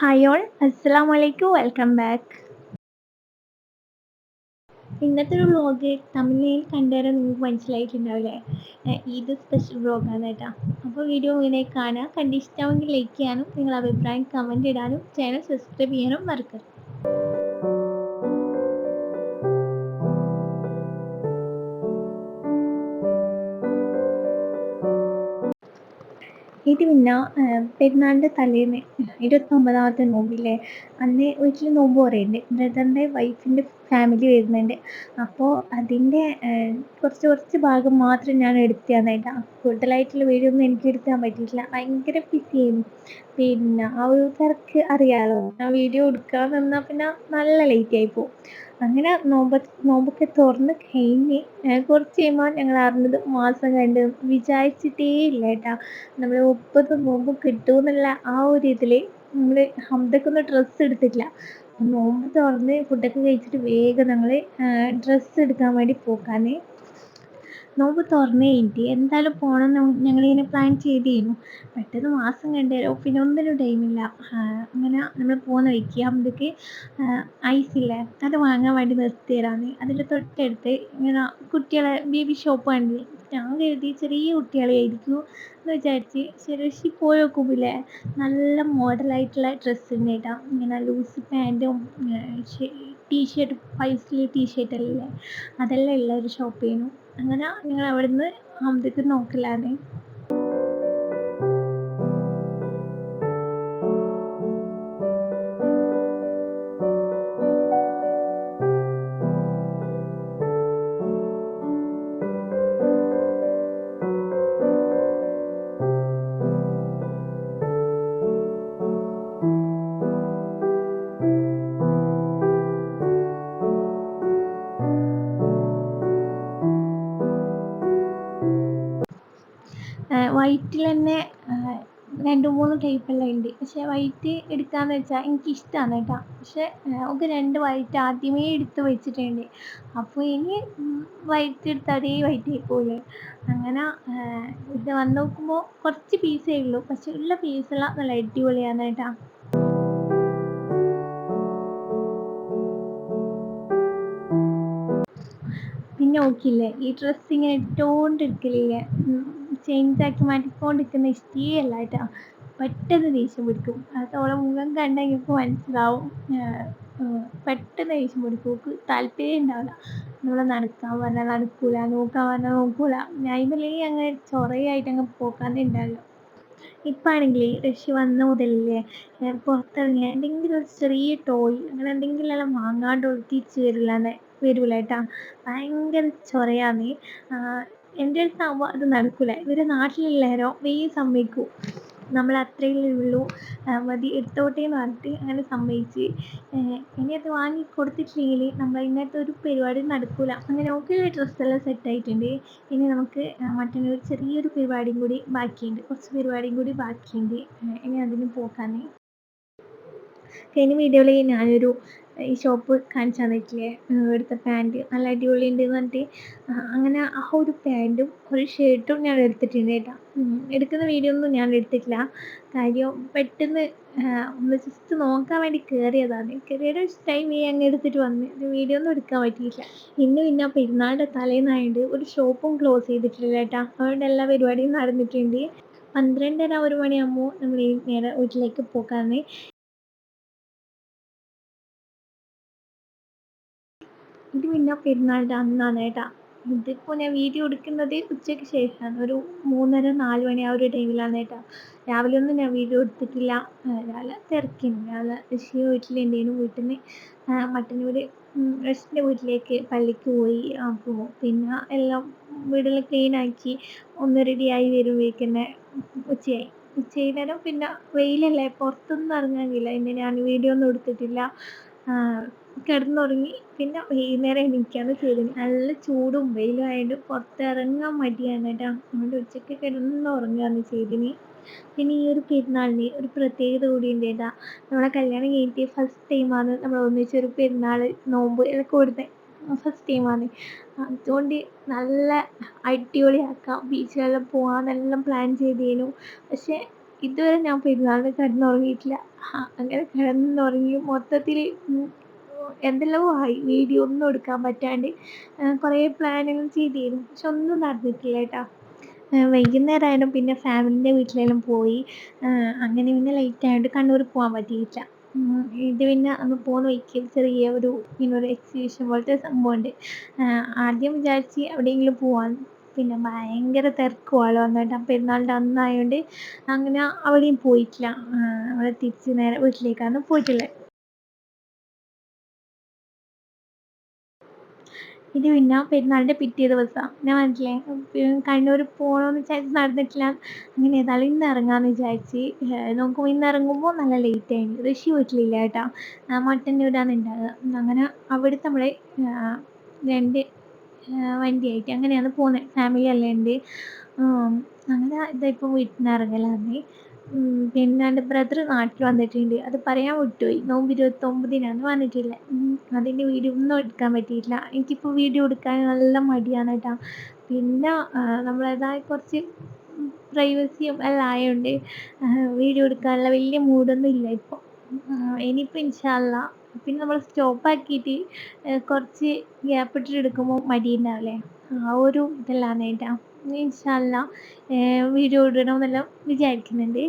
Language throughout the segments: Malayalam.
ഹായ് ഓൾ അസ്സാം വലൈക്കും വെൽക്കം ബാക്ക് ഇന്നത്തെ ഒരു വ്ളോഗ് തമിഴിൽ കണ്ടുവരാൻ നിങ്ങൾക്ക് മനസ്സിലായിട്ടുണ്ടാവില്ലേ? ഇത് സ്പെഷ്യൽ വ്ളോഗാണ് കേട്ടോ. അപ്പോൾ വീഡിയോ ഇങ്ങനെ കാണുക. കണ്ട് ഇഷ്ടമാണെങ്കിൽ ലൈക്ക് ചെയ്യാനും നിങ്ങളുടെ അഭിപ്രായം കമന്റ് ഇടാനും ചാനൽ സബ്സ്ക്രൈബ് ചെയ്യാനും മറക്കരുത്. ഇത് പിന്നെ പെരുന്നാളിന്റെ തലേന്ന് ഇരുപത്തൊമ്പതാമത്തെ നോമ്പില്ലേ അന്ന് വീട്ടിൽ നോമ്പ് പറയുന്നുണ്ട് ബ്രദറിന്റെ വൈഫിന്റെ ഫാമിലി വരുന്നുണ്ട്. അപ്പോൾ അതിന്റെ കുറച്ച് കുറച്ച് ഭാഗം മാത്രം ഞാൻ എടുത്തതാണ് കേട്ടോ കൂടുതലായിട്ടുള്ള വീഡിയോ ഒന്നും എനിക്ക് എടുക്കാൻ പറ്റിയിട്ടില്ല. ഭയങ്കര ബിസിയായിരുന്നു പിന്നെ ആ ഒരു തിരക്ക് അറിയാമല്ലോ ഞാൻ വീഡിയോ എടുക്കാൻ നിന്നാൽ പിന്നെ നല്ല ലേറ്റ് ആയി പോകും അങ്ങനെ നോമ്പ് നോമ്പൊക്കെ തുറന്ന് കഴിഞ്ഞ് കുറച്ച് കഴിയുമ്പോൾ ഞങ്ങൾ അറിഞ്ഞത് മാസം കണ്ട് വിചാരിച്ചിട്ടേ ഇല്ല കേട്ടോ. നമ്മൾ മുപ്പത് നോമ്പ് കിട്ടുമെന്നുള്ള ആ ഒരു ഇതിൽ നമ്മൾ ഹംദക്കൊന്നും ഡ്രസ്സ് എടുത്തിട്ടില്ല. നോമ്പ് തുറന്ന് ഫുഡൊക്കെ കഴിച്ചിട്ട് വേഗം ഞങ്ങൾ ഡ്രസ്സ് എടുക്കാൻ വേണ്ടി പോക്കാന്ന് നോമ്പ് തുറന്ന് കഴിഞ്ഞിട്ട് എന്തായാലും പോകണം എന്ന് ഞങ്ങളിങ്ങനെ പ്ലാൻ ചെയ്തിരുന്നു പെട്ടെന്ന് മാസം കണ്ടേരോ പിന്നെ ഒന്നിനും ടൈമില്ല അങ്ങനെ നമ്മൾ പോകുന്ന വഴിക്ക് അമ്പക്ക് ഐസില്ലേ അത് വാങ്ങാൻ വേണ്ടി നിർത്തിയതാണ്. അതിന്റെ തൊട്ടടുത്ത് ഇങ്ങനെ കുട്ടികളെ ബേബി ഷോപ്പ് കണ്ടില്ലേ ഞാൻ കരുതി ചെറിയ കുട്ടികളെയായിരിക്കും എന്ന് വിചാരിച്ച് ശരിശി പോയി നോക്കുമ്പോഴേ നല്ല മോഡലായിട്ടുള്ള ഡ്രസ്സ് ഉണ്ടായിട്ടാ ഇങ്ങനെ ലൂസ് പാന്റും ടീഷർട്ട് ഫൈവ് എല്ലാം അതെല്ലാം ഉള്ള ഒരു ഷോപ്പായിരുന്നു അങ്ങനെ ഞങ്ങൾ അവിടുന്ന് അമ്പലത്തിൽ നോക്കലാണ്. വൈറ്റിൽ തന്നെ രണ്ട് മൂന്ന് ടൈപ്പെല്ലാം ഉണ്ട് പക്ഷേ വൈറ്റ് എടുക്കാമെന്ന് വെച്ചാൽ എനിക്കിഷ്ടമാണ് കേട്ടോ. പക്ഷേ ഒക്കെ രണ്ട് വൈറ്റ് ആദ്യമേ എടുത്ത് വെച്ചിട്ടുണ്ട്. അപ്പോൾ ഇനി വൈറ്റ് എടുത്ത് അതേ വൈറ്റ് ആയിപ്പോലെ അങ്ങനെ ഇത് വന്ന് നോക്കുമ്പോൾ കുറച്ച് പീസേ ഉള്ളൂ. പക്ഷേ ഉള്ള പീസെല്ലാം നല്ല അടിപൊളിയാണ് കേട്ടോ. പിന്നെ നോക്കില്ലേ ഈ ഡ്രസ്സ് ഇങ്ങനെ ചേഞ്ച് ആക്കി മാറ്റിക്കൊണ്ടിരിക്കുന്ന ഇഷ്ടമല്ല കേട്ടോ. പെട്ടെന്ന് ദേഷ്യം പിടിക്കും. അത് ഓളെ മുഖം കണ്ടാൽ എനിക്ക് മനസ്സിലാവും പെട്ടെന്ന് ദേഷ്യം പിടിക്കും. ഓക്ക് താല്പര്യം ഉണ്ടാവില്ല. നമ്മൾ നടക്കാൻ പറഞ്ഞാൽ നടക്കൂല നോക്കാൻ പറഞ്ഞാൽ നോക്കൂല. ഞാൻ ഇതിലേക്ക് അങ്ങനെ ചൊറയായിട്ട് അങ്ങ് പോക്കാന്നേ ഉണ്ടാവില്ല ഇപ്പാണെങ്കിൽ റഷ്യ വന്ന മുതലല്ലേ പുറത്തിറങ്ങിയ എന്തെങ്കിലും ഒരു ചെറിയ ടോയ് അങ്ങനെ എന്തെങ്കിലും എല്ലാം വാങ്ങാണ്ട് തിരിച്ച് വരില്ലാന്ന് വരൂല കേട്ടാ. ഭയങ്കര ചൊറയാന്ന്. എന്റെ അടുത്താകുമ്പോൾ അത് നടക്കൂല. ഇവർ നാട്ടിലുള്ളവരോ വേഗം സമ്മതിക്കും. നമ്മൾ അത്രയല്ലേ ഉള്ളൂ. മതി എടുത്തോട്ടെ എന്ന് പറഞ്ഞിട്ട് അങ്ങനെ സമ്മതിച്ച്. ഇനി അത് വാങ്ങി കൊടുത്തിട്ടില്ലെങ്കിൽ നമ്മൾ ഇങ്ങനത്തെ ഒരു പരിപാടി നടക്കൂല. അങ്ങനെ ഓക്കെ ഡ്രസ്സെല്ലാം സെറ്റായിട്ടുണ്ട് ഇനി നമുക്ക് മറ്റൊരു ചെറിയൊരു പരിപാടിയും കൂടി ബാക്കിയുണ്ട്. കുറച്ച് പരിപാടിയും കൂടി ബാക്കിയുണ്ട്. ഇനി അതിന് പോക്കാന്നേ കഴിഞ്ഞ വീഡിയോയിൽ ഞാനൊരു ഈ ഷോപ്പ് കാണിച്ചു തന്നിട്ടില്ലേ? എടുത്ത പാന്റ് നല്ല അടിപൊളി ഉണ്ട് പറഞ്ഞിട്ട് അങ്ങനെ ആ ഒരു പാന്റും ഒരു ഷർട്ടും ഞാൻ എടുത്തിട്ടുണ്ട് കേട്ടോ. എടുക്കുന്ന വീഡിയോ ഒന്നും ഞാൻ എടുത്തിട്ടില്ല. കാര്യം പെട്ടെന്ന് ഒന്ന് ജസ്റ്റ് നോക്കാൻ വേണ്ടി കയറിയതാണ് കയറിയുടെ ടൈം ഈ അങ്ങ് എടുത്തിട്ട് വന്ന്. വീഡിയോ ഒന്നും എടുക്കാൻ പറ്റിയില്ല ഇന്ന് പിന്നെ പെരുന്നാളുടെ തലേന്നായതുകൊണ്ട് ഒരു ഷോപ്പും ക്ലോസ് ചെയ്തിട്ടില്ല കേട്ടോ. അതുകൊണ്ട് എല്ലാ പരിപാടിയും നടന്നിട്ടുണ്ട്. പന്ത്രണ്ടര ഒരു മണിയാകുമ്പോൾ നമ്മൾ നേരെ വീട്ടിലേക്ക് പോകാമെന്ന് ഇത് പിന്നെ പെരുന്നാളിന്റെ അന്നാണ് കേട്ടോ. ഇതിപ്പോൾ ഞാൻ വീഡിയോ എടുക്കുന്നത് ഉച്ചയ്ക്ക് ശേഷമാണ്. ഒരു മൂന്നര നാല് മണി ആ ഒരു ടൈമിലാണ് കേട്ടോ. രാവിലെ ഒന്നും ഞാൻ വീഡിയോ എടുത്തിട്ടില്ല. രാവിലെ തിരക്കിന്. രാവിലെ ഋഷി വീട്ടിലുണ്ടായിരുന്നു വീട്ടിൽ നിന്ന് മട്ടന്നൂർ ഋഷിന്റെ വീട്ടിലേക്ക് പള്ളിക്ക് പോയി അപ്പോൾ പിന്നെ എല്ലാം വീടെല്ലാം ക്ലീൻ ആക്കി ഒന്ന് റെഡിയായി വരുമ്പോഴേക്ക് തന്നെ ഉച്ചയായി. നേരം പിന്നെ വെയിലല്ലേ? പുറത്തൊന്നും ഇറങ്ങാൻ കഴിയില്ല. പിന്നെ ഞാൻ വീഡിയോ ഒന്നും എടുത്തിട്ടില്ല. കിടന്നുറങ്ങി. പിന്നെ വൈകുന്നേരം എണീക്കാണ് ചെയ്തത്. നല്ല ചൂടും വെയിലും ആയതുകൊണ്ട് പുറത്തിറങ്ങാൻ മടിയാണ് കേട്ടോ അതുകൊണ്ട് ഉച്ചയ്ക്ക് കിടന്നുറങ്ങുകയാണ് ചെയ്തിന് പിന്നെ ഈ ഒരു പെരുന്നാളിന് ഒരു പ്രത്യേകത കൂടിയുണ്ട് കേട്ടോ നമ്മളെ കല്യാണം കഴിഞ്ഞിട്ട് ഫസ്റ്റ് ടൈമാണ് നമ്മൾ ഒന്നിച്ചൊരു പെരുന്നാൾ നോമ്പ് ഇതൊക്കെ കൊടുത്തത് ഫസ്റ്റ് ടൈമാണ് അതുകൊണ്ട് നല്ല അടിപൊളിയാക്കാം. ബീച്ചിലെല്ലാം പോകാമെന്നെല്ലാം പ്ലാൻ ചെയ്തേനു. പക്ഷേ ഇതുവരെ ഞാൻ പെരുന്നാളിന് കിടന്നുറങ്ങിയിട്ടില്ല. അങ്ങനെ കിടന്നുറങ്ങി മൊത്തത്തിൽ എന്തെല്ലാമോ ആയി വീഡിയോ ഒന്നും എടുക്കാൻ പറ്റാണ്ട് കുറേ പ്ലാനുകൾ ചെയ്തിരുന്നു പക്ഷെ ഒന്നും നടന്നിട്ടില്ല കേട്ടോ. വൈകുന്നേരമായാലും പിന്നെ ഫാമിലിന്റെ വീട്ടിലെല്ലാം പോയി. അങ്ങനെ പിന്നെ ലേറ്റ് ആയതുകൊണ്ട് കണ്ണൂർ പോകാൻ പറ്റിയില്ല. ഇത് പിന്നെ അന്ന് പോകുന്ന വഴിക്ക് ചെറിയ ഒരു ഇങ്ങനെ ഒരു എക്സിബിഷൻ പോലത്തെ സംഭവമുണ്ട് ആദ്യം വിചാരിച്ച് എവിടെയെങ്കിലും പോവാൻ. പിന്നെ ഭയങ്കര തിരക്കുവാളോ എന്നിട്ട് ആ പെരുന്നാളിന്റെ അന്നായതുകൊണ്ട് അങ്ങനെ അവിടെയും പോയിട്ടില്ല. അവിടെ തിരിച്ച് നേരെ വീട്ടിലേക്കാണ് പോയിട്ടുള്ളത്. ഇത് പിന്നെ പെരുന്നാളിന്റെ പിറ്റേ ദിവസം. ഞാൻ പറഞ്ഞിട്ടില്ലേ കണ്ണൂർ പോകണമെന്ന് വിചാരിച്ച് നടന്നിട്ടില്ല. അങ്ങനെ ഏതായാലും ഇന്ന് ഇറങ്ങാമെന്ന് വിചാരിച്ച് നോക്കുമ്പോൾ ഇന്ന് ഇറങ്ങുമ്പോൾ നല്ല ലേറ്റ് ആയി. ഋഷി വീട്ടിലില്ല കേട്ടോ. മട്ടന്നൂരാണ് ഉണ്ടാകുക അങ്ങനെ അവിടുത്തെ നമ്മളെ രണ്ട് വണ്ടിയായിട്ട് അങ്ങനെയാണ് പോകുന്നത് ഫാമിലി എല്ലാം ഉണ്ട്. അങ്ങനെ ഇതായിപ്പോൾ വീട്ടിൽ നിന്ന് ഇറങ്ങലാണ് പിന്നെ എന്റെ ബ്രദർ നാട്ടിൽ വന്നിട്ടുണ്ട്. അത് പറയാൻ വിട്ടുപോയി. നോമ്പ് ഇരുപത്തൊമ്പതിനാണ് വന്നിട്ടില്ല അതിന്റെ വീഡിയോ ഒന്നും എടുക്കാൻ പറ്റിയില്ല. എനിക്കിപ്പോൾ വീഡിയോ എടുക്കാൻ നല്ല മടിയാണ് കേട്ടോ പിന്നെ നമ്മളേതായ കുറച്ച് പ്രൈവസിയും എല്ലാം ആയതുകൊണ്ട് വീഡിയോ എടുക്കാനുള്ള വലിയ മൂഡൊന്നും ഇല്ല ഇപ്പോൾ ഇനിയിപ്പോൾ ഇൻഷാ അള്ളാ പിന്നെ നമ്മൾ സ്റ്റോപ്പ് ആക്കിയിട്ട് കുറച്ച് ഗ്യാപ്പ് ഇട്ടിട്ട് എടുക്കുമ്പോൾ മടിയുണ്ടാവില്ലേ? ആ ഒരു ഇതെല്ലാം നേട്ടാ ഇൻഷാ അള്ളാ വീഡിയോ ഇടണമെന്നെല്ലാം വിചാരിക്കുന്നുണ്ട്.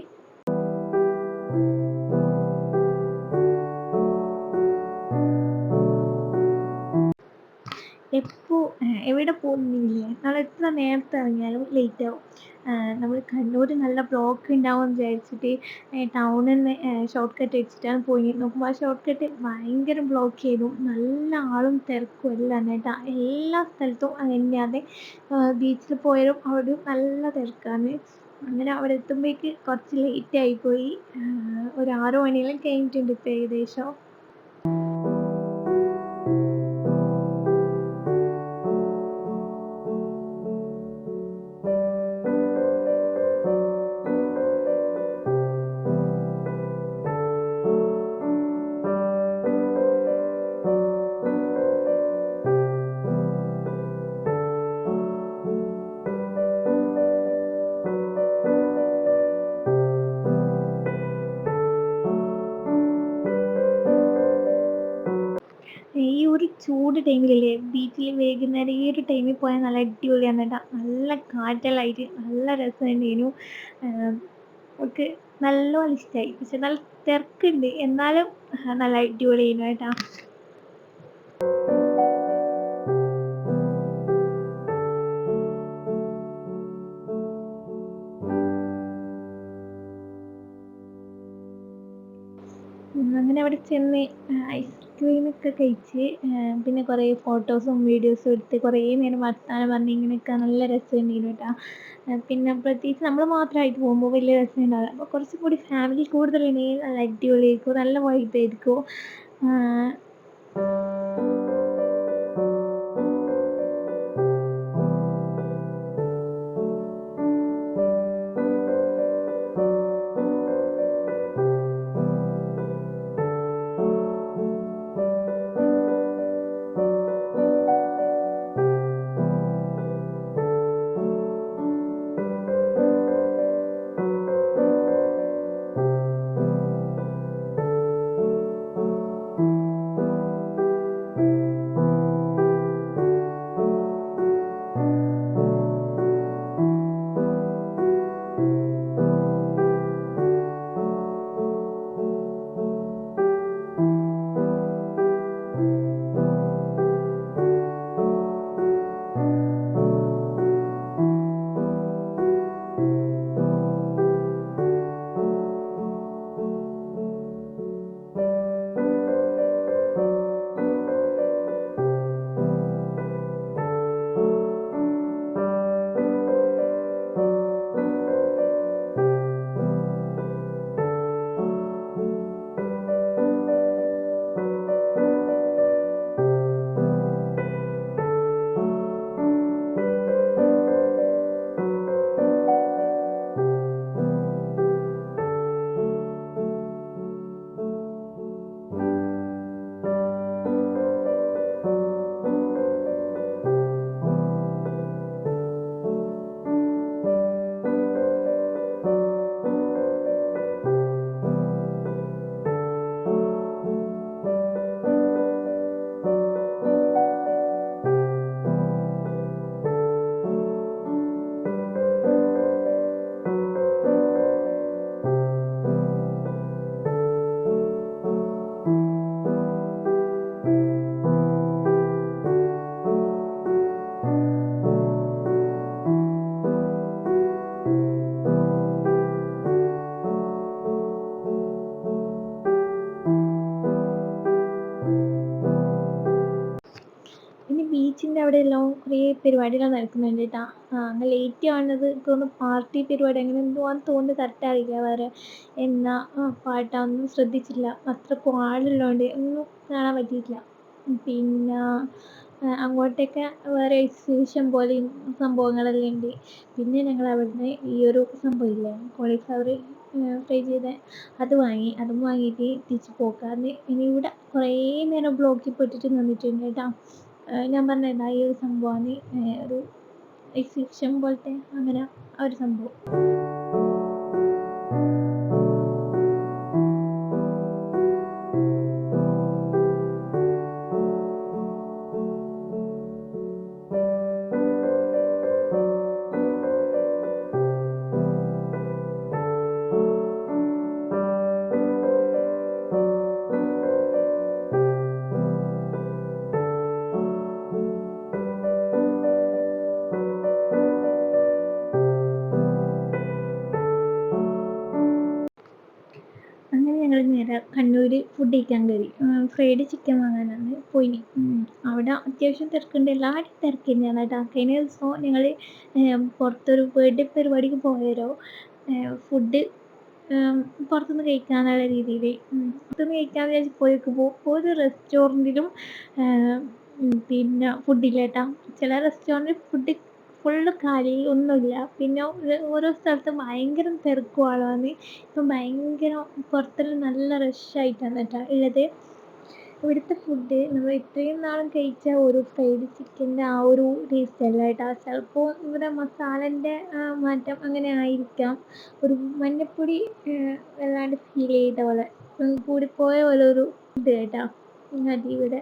എവിടെ പോകുന്നില്ലേ നമ്മൾ എത്ര നേരത്തെ ഇറങ്ങിയാലും ലേറ്റ് ആവും. നമ്മൾ കണ്ണൂർ നല്ല ബ്ലോക്ക് ഉണ്ടാവും എന്ന് വിചാരിച്ചിട്ട് ടൗണിൽ നിന്ന് ഷോർട്ട് കട്ട് അടിച്ചിട്ടാണ് പോയി. നോക്കുമ്പോൾ ആ ഷോർട്ട് കട്ട് ഭയങ്കര ബ്ലോക്ക് ചെയ്തു. നല്ല ആളും തിരക്കും എല്ലാം കേട്ടോ. എല്ലാ സ്ഥലത്തും അങ്ങനെയാണ് ബീച്ചിൽ പോയാലും അവിടെ നല്ല തിരക്കാണ്. അങ്ങനെ അവിടെ എത്തുമ്പോഴേക്ക് കുറച്ച് ലേറ്റ് ആയിപ്പോയി ഒരു ആറ് മണിയെല്ലാം കഴിഞ്ഞിട്ടുണ്ട് ഇപ്പോൾ ഏകദേശം. ചൂട് ടൈമിലില്ലേ ബീച്ചിൽ വൈകുന്നേരം ഈ ഒരു ടൈമിൽ പോയാൽ നല്ല അടിപൊളിയാണ് കേട്ടോ നല്ല കാറ്റലായിട്ട് നല്ല രസമുണ്ടായിരുന്നു ഒക്കെ നല്ലോണം ഇഷ്ടമായി പക്ഷെ നല്ല തിരക്കുണ്ട്. എന്നാലും നല്ല അടിപൊളിയായിരുന്നു കേട്ടോ അങ്ങനെ അവിടെ ചെന്ന് ഐസ്ക്രീമൊക്കെ കഴിച്ച് പിന്നെ കുറേ ഫോട്ടോസും വീഡിയോസും എടുത്ത് കുറേ നേരം വർത്താനം പറഞ്ഞ് ഇങ്ങനെ നിൽക്കാൻ നല്ല രസമുണ്ടായിരുന്നു കേട്ടോ. പിന്നെ പ്രത്യേകിച്ച് നമ്മൾ മാത്രമായിട്ട് പോകുമ്പോൾ വലിയ രസം ഉണ്ടാവില്ല അപ്പോൾ കുറച്ചും കൂടി ഫാമിലി കൂടുതലുണ്ടെങ്കിൽ നല്ല അടിപൊളിയായിരിക്കും നല്ല വൈബായിരിക്കും കുറേ പരിപാടികൾ നടക്കുന്നുണ്ട് കേട്ടോ അങ്ങ് ലേറ്റ് ആവുന്നത് തോന്നുന്നു പാർട്ടി പരിപാടി അങ്ങനെ എന്തോ ആണെന്ന് തോന്നുന്നു കറക്റ്റ് അറിയില്ല. വേറെ എന്നാ പാട്ടാണെന്നും ശ്രദ്ധിച്ചില്ല. അത്രക്കും ആളുള്ളതുകൊണ്ട് ഒന്നും കാണാൻ പറ്റിയിട്ടില്ല. പിന്നെ അങ്ങോട്ടൊക്കെ വേറെ എക്സിബിഷൻ പോലെയും സംഭവങ്ങളെല്ലാം ഉണ്ട്. പിന്നെ ഞങ്ങൾ അവിടുന്ന് ഈ ഒരു സംഭവം ഇല്ലേ കോളിഫ്ലവർ ഫ്രൈ ചെയ്ത അത് വാങ്ങി അതും വാങ്ങിയിട്ട് തിരിച്ച് പോക്കാന്ന്. ഇനി ഇവിടെ കുറേ നേരം ബ്ലോക്കിൽ പെട്ടിട്ട് നിന്നിട്ടുണ്ട് കേട്ടോ. ഞാൻ പറഞ്ഞില്ല ഈ ഒരു സംഭവമാണ് ഒരു എക്സിബിഷൻ പോലത്തെ അങ്ങനെ ആ ഒരു സംഭവം. ഫുഡ് കഴിക്കാൻ കയറി. ഫ്രൈഡ് ചിക്കൻ വാങ്ങാനാണ് പോയിനി. അവിടെ അത്യാവശ്യം തിരക്കുണ്ട്. എല്ലാവരും തിരക്ക് കേട്ടോ. കഴിഞ്ഞ ദിവസം ഞങ്ങൾ പുറത്തൊരു ബർത്ത്ഡേ പരിപാടിക്ക് പോയരോ ഫുഡ് പുറത്തുനിന്ന് കഴിക്കാനുള്ള രീതിയിൽ പുറത്തുനിന്ന് കഴിക്കാൻ വിചാരിച്ച് പോയേക്കുമ്പോൾ ഒരു റെസ്റ്റോറന്റിലും പിന്നെ ഫുഡില്ല കേട്ടോ. ചില റെസ്റ്റോറന്റിൽ ഫുഡ് ഫുള്ള് കാലി ഒന്നുമില്ല. പിന്നെ ഓരോ സ്ഥലത്തും ഭയങ്കര തിരക്കും ആളുമാണ് ഇപ്പം ഭയങ്കര പുറത്തെല്ലാം നല്ല റഷായിട്ടാണ് കേട്ടോ ഉള്ളത്. ഇവിടുത്തെ ഫുഡ് നമ്മൾ ഇത്രയും നാളും കഴിച്ച ഒരു ഫ്രൈഡ് ചിക്കന്റെ ആ ഒരു ടേസ്റ്റ് അല്ല കേട്ടോ. ചിലപ്പോൾ ഇവിടെ മസാലന്റെ മാറ്റം അങ്ങനെ ആയിരിക്കാം. ഒരു മഞ്ഞപ്പൊടി വല്ലാണ്ട് ഫീൽ ചെയ്ത പോലെ. കൂടിപ്പോയ പോലെ ഒരു ഇത് കേട്ടോ. അത് ഇവിടെ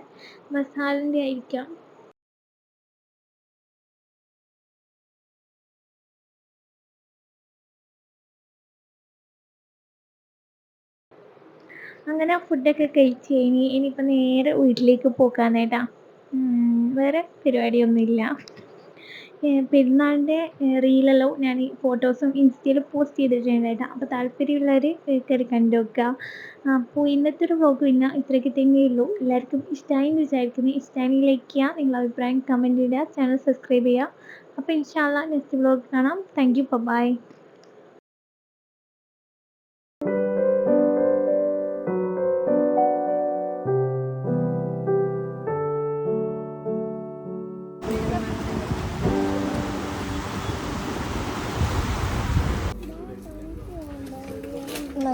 മസാലേന്റെ ആയിരിക്കാം. അങ്ങനെ ഫുഡൊക്കെ കഴിച്ച് കഴിഞ്ഞ് ഇനിയിപ്പോൾ നേരെ വീട്ടിലേക്ക് പോക്കാന്നേട്ടാ വേറെ പരിപാടിയൊന്നുമില്ല. പെരുന്നാളിന്റെ റീലെല്ലാം ഞാൻ ഈ ഫോട്ടോസും ഇൻസ്റ്റയിൽ പോസ്റ്റ് ചെയ്തിട്ടുണ്ടായിട്ടാ. അപ്പോൾ താല്പര്യമുള്ളവർ കയറി കണ്ടു അപ്പോൾ ഇന്നത്തെ ഒരു വ്ളോഗ് പിന്നെ ഇത്രയൊക്കെ തന്നെയുള്ളൂ എല്ലാവർക്കും ഇഷ്ടമായി എന്ന് വിചാരിക്കുന്നു. ഇഷ്ടമായി ലൈക്ക് ചെയ്യുക നിങ്ങളുടെ അഭിപ്രായം കമന്റ് ചെയ്യുക ചാനൽ സബ്സ്ക്രൈബ് ചെയ്യുക. അപ്പോൾ ഇൻഷാല്ല നെക്സ്റ്റ് വ്ളോഗ് കാണാം. താങ്ക് യു ബൈ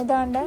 ഇതാണ്ട്